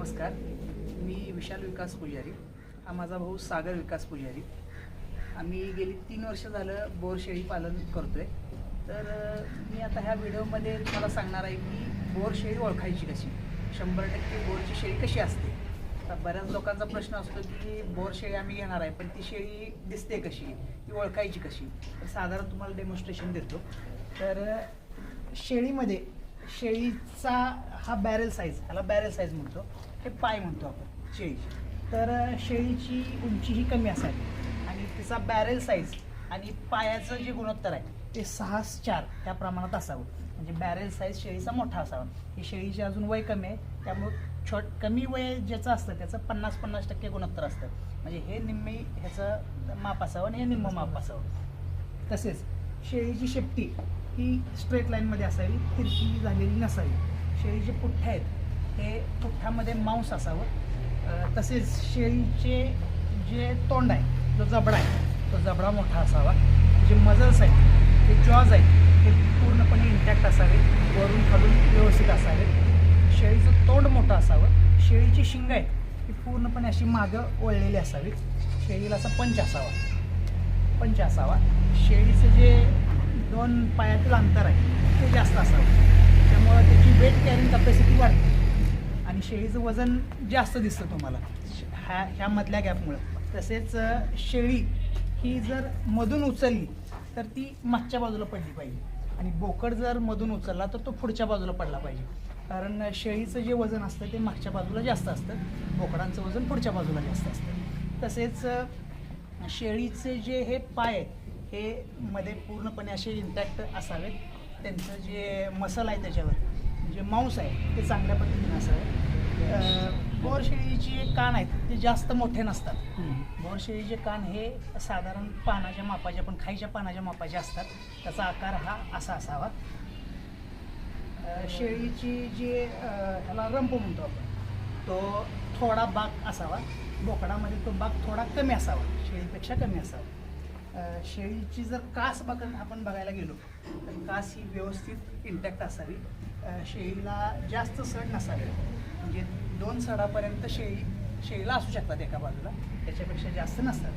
नमस्कार. मी विशाल विकास पुजारी. हा माझा भाऊ सागर विकास पुजारी. आम्ही गेली तीन वर्ष झालं बोर शेळी पालन करतोय. तर मी आता ह्या व्हिडिओमध्ये तुम्हाला सांगणार आहे की बोर शेळी ओळखायची कशी? शंभर टक्के बोरची शेळी कशी असते? आता बऱ्याच लोकांचा प्रश्न असतो की बोर शेळी आम्ही घेणार आहे पण ती शेळी दिसते कशी? ती ओळखायची कशी? तर साधारण तुम्हाला डेमॉन्स्ट्रेशन देतो. तर शेळीमध्ये शेळीचा हा बॅरेल साईज ह्याला बॅरेल साईज म्हणतो. हे पाय म्हणतो आपण शेळीची. तर शेळीची उंची ही कमी असावी. आणि तिचा बॅरेल साईज आणि पायाचं जे गुणोत्तर आहे ते सहा चार त्या प्रमाणात असावं. म्हणजे बॅरेल साईज शेळीचा मोठा असावा. ही शेळीची अजून वय कमी आहे त्यामुळं छोट कमी वय ज्याचं असतं त्याचं पन्नास पन्नास टक्के गुणोत्तर असतं. म्हणजे हे निम्मी ह्याचं माप असावं आणि हे निम्म माप असावं. तसेच शेळीची शेपटी ही स्ट्रेट लाईनमध्ये असावी तिरकी झालेली नसावी. शेळीचे पुठ्ठे आहेत हे पुठ्ठामध्ये मांस असावं. तसेच शेळीचे जे तोंड आहे जो जबडा आहे तो जबडा मोठा असावा. जे मजल्स आहेत ते जॉज आहेत ते पूर्णपणे इंटॅक्ट असावे वरून खालून व्यवस्थित असावे. शेळीचं तोंड मोठं असावं. शेळीची शिंग आहेत ती पूर्णपणे अशी मागं वळलेली असावी. शेळीला असा पंच असावा. पंच असावा. शेळीचं जे दोन पायातील अंतर आहे ते जास्त असावं. त्यामुळं त्याची वेट कॅरिंग कॅपॅसिटी वाढते. आणि शेळीचं वजन जास्त दिसतं तुम्हाला. ह्या ह्यामधल्या गॅपमुळं तसेच शेळी ही जर मधून उचलली तर ती मागच्या बाजूला पडली पाहिजे. आणि बोकड जर मधून उचलला तर तो पुढच्या बाजूला पडला पाहिजे. कारण शेळीचं जे वजन असतं ते मागच्या बाजूला जास्त असतं. बोकडांचं वजन पुढच्या बाजूला जास्त असतं. तसेच शेळीचे जे हे पाय आहेत हे मध्ये पूर्णपणे असे इंटॅक्ट असावेत. त्यांचं जे मसल आहे त्याच्यावर जे मांस आहे ते चांगल्या पद्धतीने असावे. बोर शेळीचे कान आहेत ते जास्त मोठे नसतात. बोर शेळीचे कान हे साधारण पानाच्या मापाचे पण खाईच्या पानाच्या मापाचे असतात. त्याचा आकार हा असा असावा. शेळीची जी ह्याला रंप म्हणतो आपण तो थोडा बाग असावा. बोकडामध्ये तो बाग थोडा कमी असावा शेळीपेक्षा कमी असावा. शेळीची जर कास बघत आपण बघायला गेलो तर कास ही व्यवस्थित इंटॅक्ट असावी. शेळीला जास्त सड नसावे. म्हणजे दोन सडापर्यंत शेळी शेळीला असू शकतात एका बाजूला त्याच्यापेक्षा जास्त नसतात